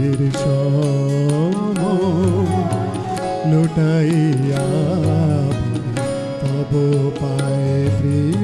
সুখের সম লোটাইয়া তব পায়ে প্রিয়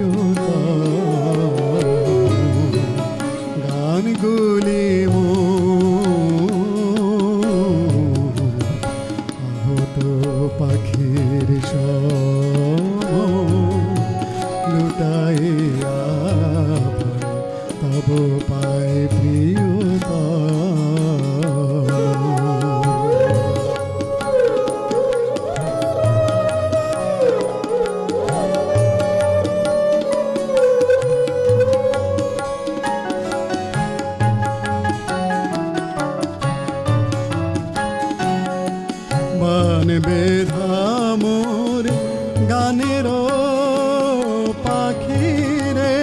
বান বেধা মোর, গানের পাখি রে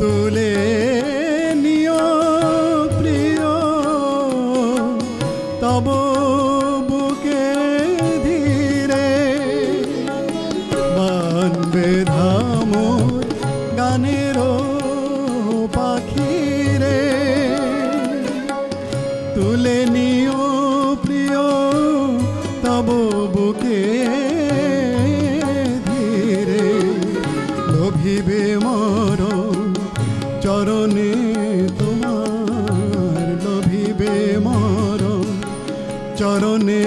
তুলে নিয় প্রিয়। তব বুকে ধীরে বান বেধা মোর চরণে তোমার লোভিবে মর চরণে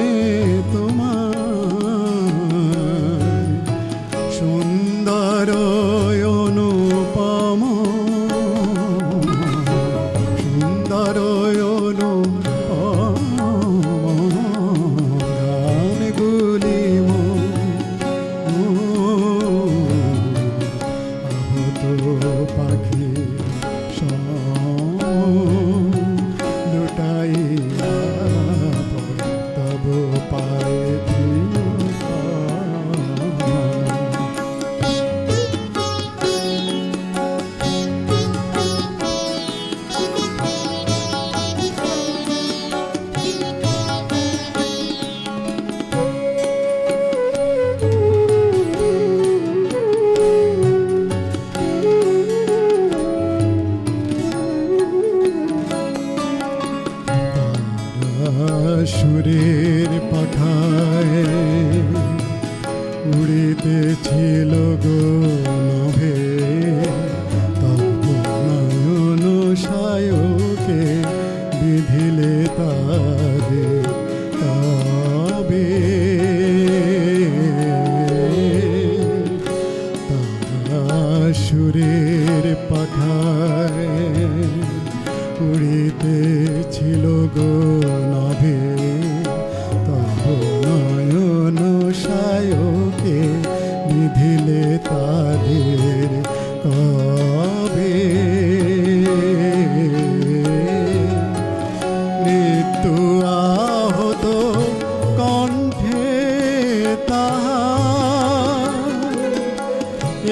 তোমার সুন্দর অনুপম। সুন্দর পাখি। উড়িতেছিল গো নভে তপনয়ন সায়কে বিধিলে তারে তবে। সুরের পাখায়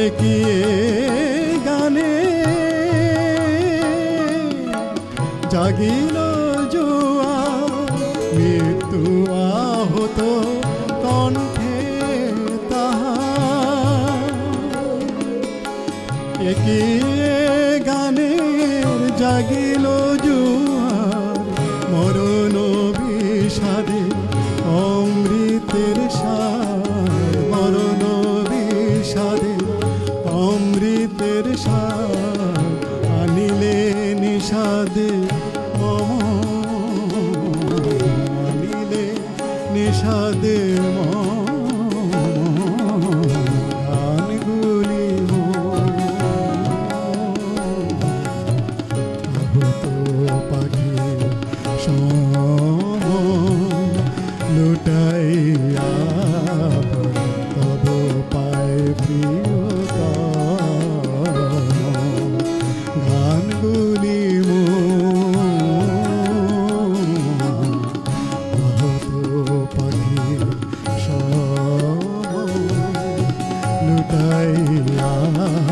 একিয়ে গানে। জাগিল জুয়া মৃত্যু আহত কণ্ঠে তাহার। একিয়ে গানের জাগিল জুয়ার, মরণ বিষাদে অমৃতের সার। ছাদে লুটাইয়া তব পায় প্রিয়